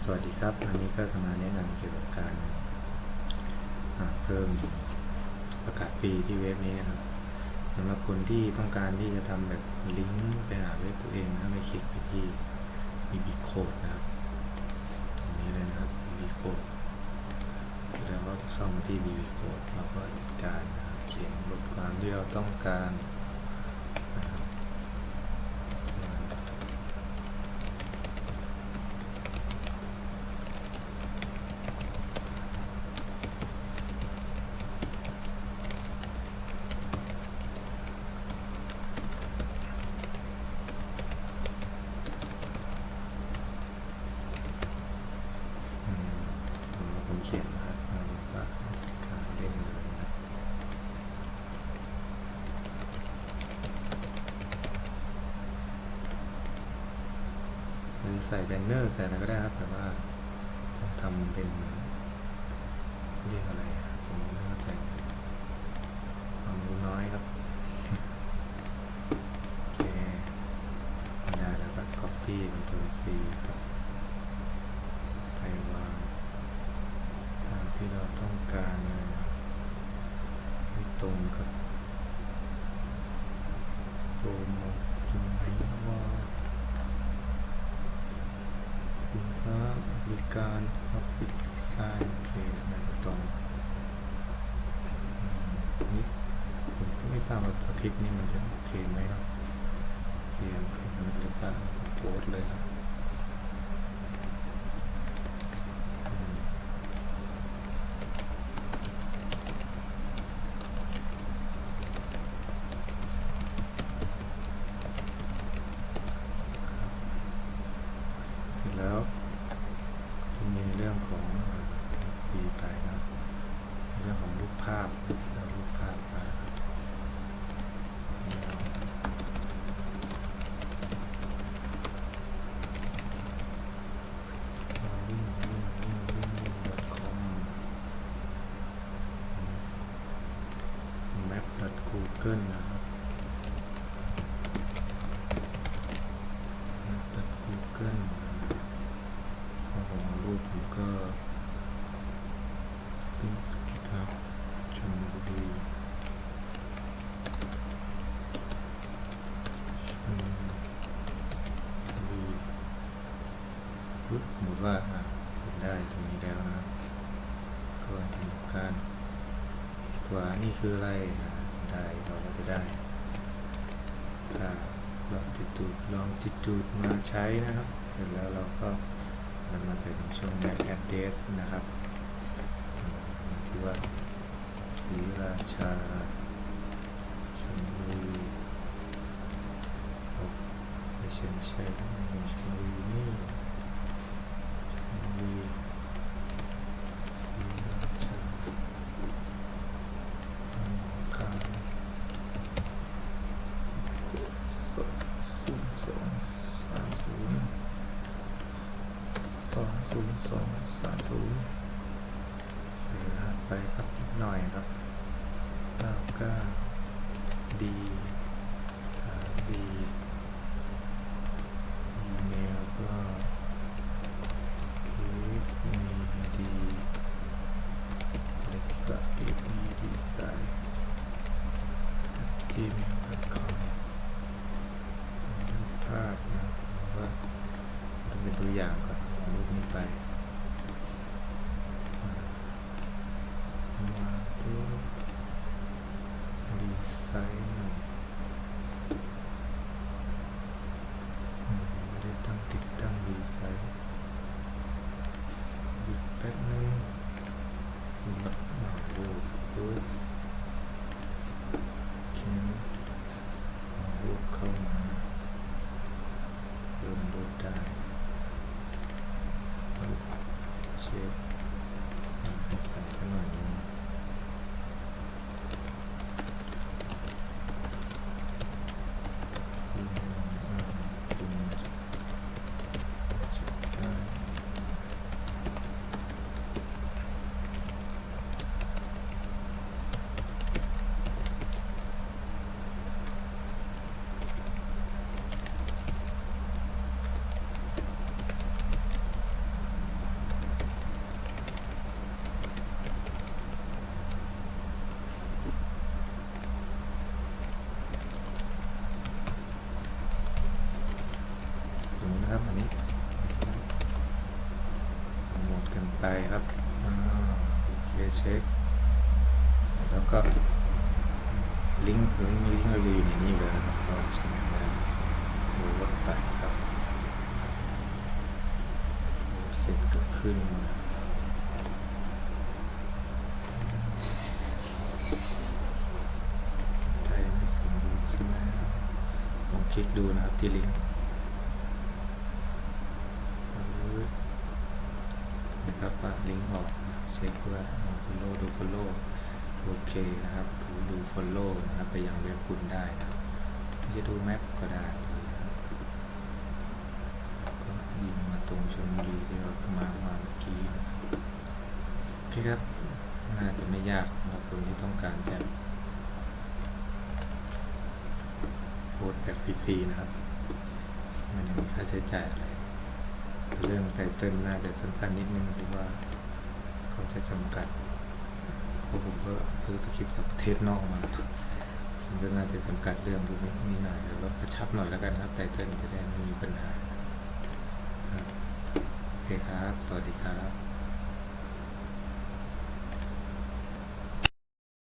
สวัสดีครับวันนี้ก็จะมาแนะนำเกี่ยวกับการอ่าเพิ่มประกาศฟรีที่เว็บนี้นะครับสำหรับคนที่ต้องการที่จะทำแบบลิงก์ไปหาเว็บตัวเองนะไม่คลิกไปที่ BB Code นะครับตรงนี้เลยนะครับ BB Code เสร็จแล้วเราจะเข้ามาที่ BB Code เราก็จัดการนะครับเขียนบทความที่เราต้องการนะครับ อืมผมเขียนนะครับแล้วผมก็จัดการเล่นเลยนะครับหรือใส่แบนเนอร์ใส่อะไรก็ได้ครับ แต่ว่าทำเป็นเรียกอะไรอะผมไม่เข้าใจความรู้น้อยครับ โอเคได้แล้วก็ copy Ctrl C ครับ ไปวางตามที่เราต้องการเลยนะให้ตรงกับตัวหมดตรงไหนนะว่าสินค้าบริ การกราฟิกสร้างเคนะตอนนี้ผมก็ไม่ทราบว่าสคริปต์นี้มันจะโอเคไหมเนาะโอเคโอเคมันจะเปล่าโพสต์เลยครับ อืมเสร็จแล้วจะมีเรื่องของปีไปนะครับเรื่องของรูปภาพเรารูปภาพมาครับเราวิ่งวิ่งวิ่งวิ่งวิ่ง .com map google นะครับ map google ถ้าผมเอารูปผมก็ซิงสกิครับชลบุรีชลบุรี ปึ๊บสมมติว่าผมได้ตรงนี้แล้วนะก็ทำการกว่านี่คืออะไรได้เราก็จะได้ถ้าลองติจูดลองติจูดมาใช้นะครับ เสร็จแล้วเราก็นำมาใส่ในช่อง back address นะครับที่ว่าศรีราชาชลบุรีเอาไม่ใช่ไม่ใช่ไม่ใช่ชลบุรีนี่ชลบุรีศรีราชา การสิบหกสองศูนย์สองสามศูนย์สอง ศูนย์สองสามศูนย์ใส่รหัสไปครับนิดหน่อยครับเก้าเก้าดีสามดีอีเมลก็เคฟมีดีเล็กกะเก็บมีดีไซน์ gmail.com รูภาพนะสมมติว่าต้องเป็นตัวอย่างก่ อน ครับอันนี้หมดกันไปครับเคเช็คแล้วก็ลิงก์ลิงก์ลิงก์เราอยู่ในนี้เลยนะครับเราใช้งานดูลดไปครับเสร็จก็ขึ้นมาใจไม่สมบใช่ไหมลองคลิกดูนะครับที่ลิงก์ ครับว่าลิงก์ออกเช็คว่าฟอลโล่ดูฟอลโล่โอเคนะครับดูดู follow นะครับไปยังเว็บคุณได้นะจะดูแมปก็ได้ก็ยิงมาตรงชลบุรีที่เรามามาเมื่อกี้โอเคครับน่าจะไม่ยากสำหรับคนที่ต้องการจะโพสต์แบบฟรีๆนะครับไมันยังมีค่าใช้จ่ายอะไร เรื่องไตเติลน่าจะสั้นๆนิดนึงเพราะว่าเขาจะจำกัดเพราะผมก็ซื้อสคริปต์จากประเทศนอกมามันก็น่าจะจำกัดเรื่องพวกนี้นิดหน่อยแล้วก็กระชับหน่อยแล้วกันครับไตเติลจะได้ไม่มีปัญหาโอเคครับ สวัสดีครับ